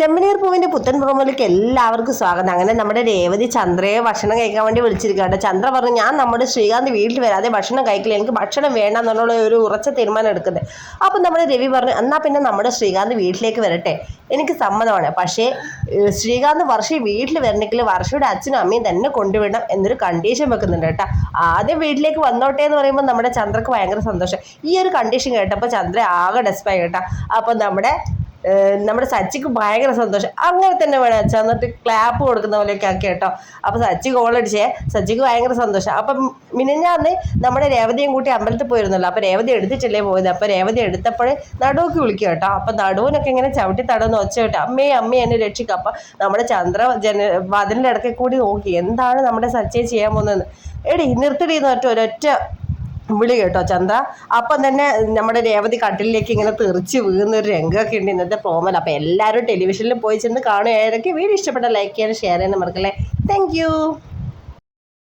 ചെമ്മനീർ പൂവിന്റെ പുത്തൻ പ്രൊമോയിലേക്ക് എല്ലാവർക്കും സ്വാഗതം. അങ്ങനെ നമ്മുടെ രേവതി ചന്ദ്രയെ ഭക്ഷണം കഴിക്കാൻ വേണ്ടി വിളിച്ചിരിക്കുകയാണ് ചന്ദ്ര പറഞ്ഞു ഞാൻ നമ്മുടെ ശ്രീകാന്ത് വീട്ടിൽ വരാതെ ഭക്ഷണം കഴിക്കില്ല. എനിക്ക് ഭക്ഷണം വേണ്ട എന്നുള്ള ഒരു ഉറച്ച തീരുമാനം എടുക്കുന്നത് അപ്പം നമ്മുടെ രവി പറഞ്ഞു എന്നാൽ പിന്നെ നമ്മുടെ ശ്രീകാന്ത് വീട്ടിലേക്ക് വരട്ടെ. എനിക്ക് സമ്മതമാണ്. പക്ഷേ ശ്രീകാന്ത് വർഷ വീട്ടിൽ വരണമെങ്കിൽ വർഷയുടെ അച്ഛനും അമ്മയും തന്നെ കൊണ്ടുവിടണം എന്നൊരു കണ്ടീഷൻ വെക്കുന്നുണ്ട് കേട്ടോ. ആദ്യം വീട്ടിലേക്ക് വന്നോട്ടെ എന്ന് പറയുമ്പോൾ നമ്മുടെ ചന്ദ്രക്ക് ഭയങ്കര സന്തോഷം. ഈ ഒരു കണ്ടീഷൻ കേട്ടപ്പോൾ ചന്ദ്ര ആകെ ഡെസ്പായി കേട്ടോ. അപ്പോൾ നമ്മുടെ നമ്മുടെ സച്ചിക്ക് ഭയങ്കര സന്തോഷം. അങ്ങനെ തന്നെ വേണം അച്ഛാ. എന്നിട്ട് ക്ലാപ്പ് കൊടുക്കുന്ന പോലെയൊക്കെ ആക്കി കേട്ടോ. അപ്പോൾ സച്ചി ഗോൾ അടിച്ചേ. സച്ചിക്ക് ഭയങ്കര സന്തോഷം. അപ്പം മിനിഞ്ഞാന്ന് നമ്മുടെ രേവതിയും കൂട്ടി അമ്പലത്തിൽ പോയിരുന്നല്ലോ. അപ്പോൾ രേവതി എടുത്തിട്ടല്ലേ പോയത്? അപ്പോൾ രേവതി എടുത്തപ്പോഴേ നടുവൊക്കെ വിളിക്കും കേട്ടോ. അപ്പൊ നടുവിനൊക്കെ ഇങ്ങനെ ചവിട്ടി തടന്ന് ഒച്ച കേട്ടോ അമ്മേ അമ്മേ എന്നെ രക്ഷിക്കും. അപ്പൊ നമ്മുടെ ചന്ദ്ര ജന വാതിലിന്റെ ഇടയ്ക്ക് കൂടി നോക്കി എന്താണ് നമ്മുടെ സച്ചിയെ ചെയ്യാൻ പോകുന്നതെന്ന്? എടി നിർത്തിടീന്ന് ഒറ്റ ഒരൊറ്റ വിളി കേട്ടോ ചന്ദ്ര അപ്പം തന്നെ നമ്മുടെ രേവതി കട്ടിലേക്ക് ഇങ്ങനെ തെറിച്ച് വീഴുന്ന ഒരു രംഗമൊക്കെ ഉണ്ട് ഇന്നത്തെ പ്രോമൽ അപ്പം എല്ലാവരും ടെലിവിഷനിൽ പോയി ചെന്ന് കാണുകയായിരിക്കും വീഡിയോ ഇഷ്ടപ്പെട്ട ലൈക്ക് ചെയ്യാനും ഷെയർ ചെയ്യാനും മറക്കല്ലേ. താങ്ക്